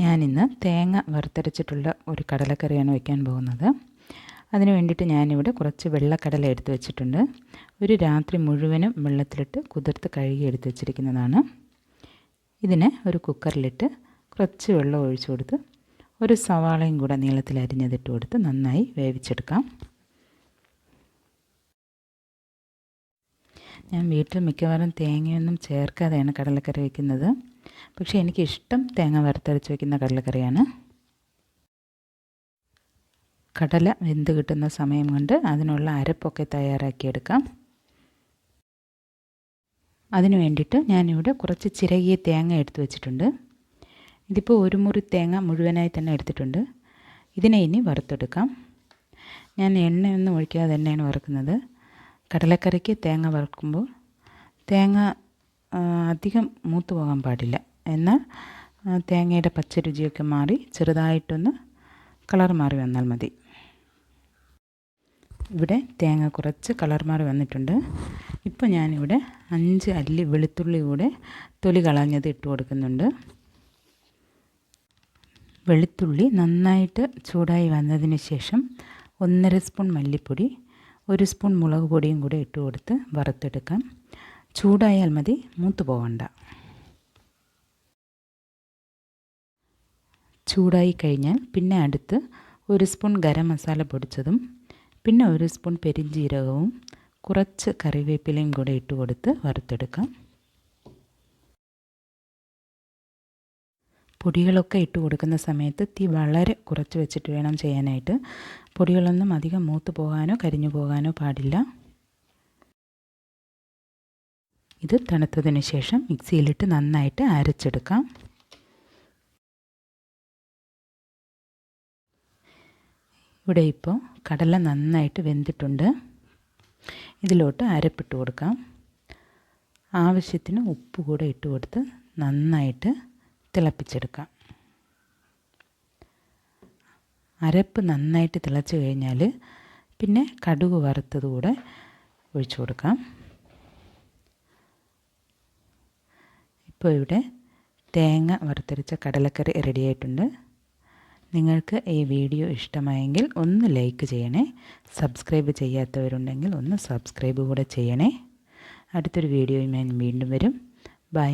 ഞാനിന്ന് തേങ്ങ വറുത്തരച്ചിട്ടുള്ള ഒരു കടലക്കറിയാണ് വയ്ക്കാൻ പോകുന്നത്. അതിന് വേണ്ടിയിട്ട് ഞാനിവിടെ കുറച്ച് വെള്ളക്കടല എടുത്ത് വെച്ചിട്ടുണ്ട്. ഒരു രാത്രി മുഴുവനും വെള്ളത്തിലിട്ട് കുതിർത്ത് കഴുകി എടുത്ത് വെച്ചിരിക്കുന്നതാണ്. ഇതിനെ ഒരു കുക്കറിലിട്ട് കുറച്ച് വെള്ളം ഒഴിച്ചു കൊടുത്ത് ഒരു സവാളയും കൂടെ നീളത്തിൽ അരിഞ്ഞതിട്ട് കൊടുത്ത് നന്നായി വേവിച്ചെടുക്കാം. ഞാൻ വീട്ടിൽ മിക്കവാറും തേങ്ങയൊന്നും ചേർക്കാതെയാണ് കടലക്കറി വയ്ക്കുന്നത്. പക്ഷേ എനിക്കിഷ്ടം തേങ്ങ വറുത്തരച്ച് വയ്ക്കുന്ന കടലക്കറിയാണ്. കടല വെന്ത് കിട്ടുന്ന സമയം കൊണ്ട് അതിനുള്ള അരപ്പൊക്കെ തയ്യാറാക്കിയെടുക്കാം. അതിന് വേണ്ടിയിട്ട് ഞാനിവിടെ കുറച്ച് ചിരകിയ തേങ്ങ എടുത്തു വെച്ചിട്ടുണ്ട്. ഇതിപ്പോൾ ഒരു മുറി തേങ്ങ മുഴുവനായി തന്നെ എടുത്തിട്ടുണ്ട്. ഇതിനെ ഇനി വറുത്തെടുക്കാം. ഞാൻ എണ്ണയൊന്നും ഒഴിക്കാതെ തന്നെയാണ് വറുക്കുന്നത്. കടലക്കറിക്ക് തേങ്ങ വറുക്കുമ്പോൾ തേങ്ങ അധികം മൂത്തു പോകാൻ പാടില്ല. എന്നാൽ തേങ്ങയുടെ പച്ച രുചിയൊക്കെ മാറി ചെറുതായിട്ടൊന്ന് കളർ മാറി വന്നാൽ മതി. ഇവിടെ തേങ്ങ കുറച്ച് കളർ മാറി വന്നിട്ടുണ്ട്. ഇപ്പോൾ ഞാനിവിടെ അഞ്ച് അല്ലി വെളുത്തുള്ളി കൂടെ തൊലി കളഞ്ഞത് ഇട്ട് കൊടുക്കുന്നുണ്ട്. വെളുത്തുള്ളി നന്നായിട്ട് ചൂടായി വന്നതിന് ശേഷം ഒന്നര സ്പൂൺ മല്ലിപ്പൊടി ഒരു സ്പൂൺ മുളക് പൊടിയും കൂടെ ഇട്ട് കൊടുത്ത് വറുത്തെടുക്കാം. ചൂടായാൽ മതി മൂത്ത് പോകണ്ട ചൂടായി കഴിഞ്ഞാൽ പിന്നെ അടുത്ത് ഒരു സ്പൂൺ ഗരം മസാല പൊടിച്ചതും പിന്നെ ഒരു സ്പൂൺ പെരിഞ്ജീരകവും കുറച്ച് കറിവേപ്പിലയും കൂടെ ഇട്ട് കൊടുത്ത് വറുത്തെടുക്കാം. പൊടികളൊക്കെ ഇട്ട് കൊടുക്കുന്ന സമയത്ത് തീ വളരെ കുറച്ച് വെച്ചിട്ട് വേണം ചെയ്യാനായിട്ട്. പൊടികളൊന്നും അധികം മൂത്ത് പോകാനോ കരിഞ്ഞു പോകാനോ പാടില്ല. ഇത് തണുത്തതിന് ശേഷം മിക്സിയിലിട്ട് നന്നായിട്ട് അരച്ചെടുക്കാം. ഇവിടെ ഇപ്പോൾ കടല നന്നായിട്ട് വെന്തിട്ടുണ്ട്. ഇതിലോട്ട് അരപ്പിട്ട് കൊടുക്കാം. ആവശ്യത്തിന് ഉപ്പ് കൂടെ ഇട്ട് കൊടുത്ത് നന്നായിട്ട് തിളപ്പിച്ചെടുക്കാം. അരപ്പ് നന്നായിട്ട് തിളച്ച് കഴിഞ്ഞാൽ പിന്നെ കടുക് വറുത്തത് കൂടെ ഒഴിച്ചു കൊടുക്കാം. ഇപ്പോൾ ഇവിടെ തേങ്ങ വറുത്തരച്ച കടലക്കറി റെഡിയായിട്ടുണ്ട് നിങ്ങൾക്ക് ഈ വീഡിയോ ഇഷ്ടമായെങ്കിൽ ഒന്ന് ലൈക്ക് ചെയ്യണേ. സബ്സ്ക്രൈബ് ചെയ്യാത്തവരുണ്ടെങ്കിൽ ഒന്ന് സബ്സ്ക്രൈബ് കൂടെ ചെയ്യണേ. അടുത്തൊരു വീഡിയോയുമായി വീണ്ടും വരും. ബൈ.